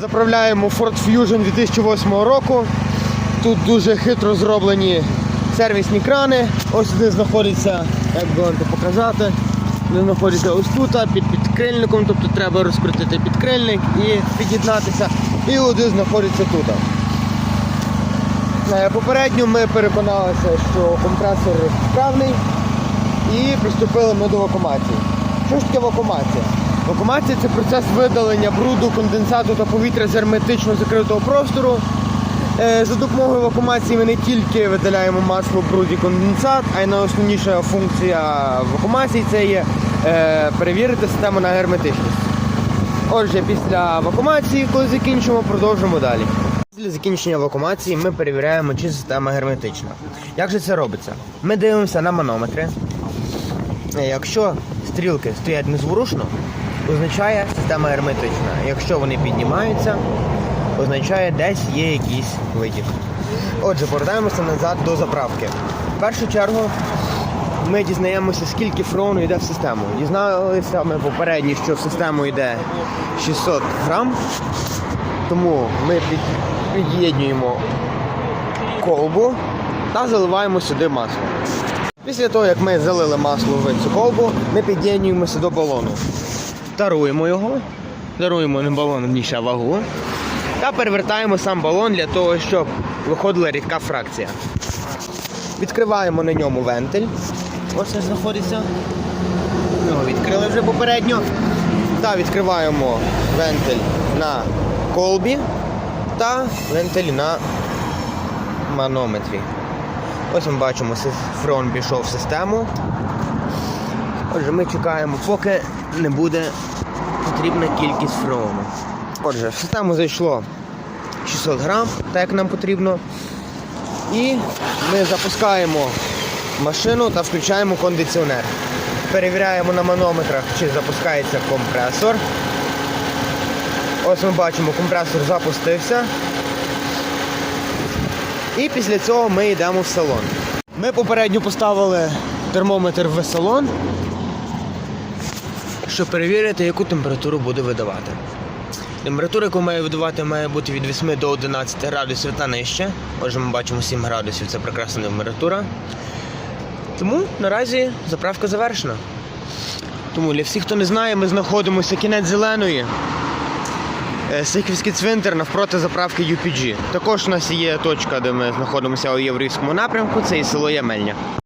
Заправляємо Ford Fusion 2008 року. Тут дуже хитро зроблені сервісні крани. Ось сюди знаходиться, як би вам показати. Вони знаходяться ось тут, під підкрильником, тобто треба розкрутити підкрильник і під'єднатися. І один знаходиться тут. Е, Попередньо ми переконалися, що компресор справний і приступили ми до вакуумації. Що ж таке вакуумація? Вакуумація це процес видалення бруду, конденсату та повітря з герметично закритого простору. Е, За допомогою вакуумації ми не тільки видаляємо масло, бруд і конденсат, а й найосновніша функція вакуумації це є е, перевірити систему на герметичність. Отже, після вакуумації, коли закінчимо, продовжимо далі. Після закінчення вакуумації ми перевіряємо, чи система герметична. Як же це робиться? Ми дивимося на манометри. Е, Якщо стрілки стоять незворушно, означає система герметична. Якщо вони піднімаються, означає десь є якийсь витік. Отже, повертаємося назад до заправки. В першу чергу ми дізнаємося, скільки фрону йде в систему. Дізналися ми попередньо, що в систему йде 600 грам, тому ми під, під'єднуємо колбу та заливаємо сюди масло. Після того, як ми залили масло в цю колбу, ми під'єднуємося до балону. Таруємо його, даруємо не балон, ніж вагу. Та перевертаємо сам балон для того, щоб виходила рідка фракція. Відкриваємо на ньому вентиль. Ось він знаходиться. Його відкрили вже попередньо. Та відкриваємо вентиль на колбі та вентиль на манометрі. Ось ми бачимо, фрон пішов в систему. Отже, ми чекаємо, поки не буде потрібна кількість фрону. Отже, в систему зайшло 600 грам, так як нам потрібно. І ми запускаємо машину та включаємо кондиціонер. Перевіряємо на манометрах, чи запускається компресор. Ось ми бачимо, компресор запустився. І після цього ми йдемо в салон. Ми попередньо поставили термометр в салон, щоб перевірити, яку температуру буде видавати. Температура, яку має видавати, має бути від 8 до 11 градусів та нижче. Отже, ми бачимо 7 градусів, це прекрасна температура. Тому наразі заправка завершена. Тому для всіх, хто не знає, ми знаходимося кінець зеленої. Е, Сихівський цвинтар навпроти заправки UPG. Також у нас є точка, де ми знаходимося у Єврейському напрямку, це і село Ямельня.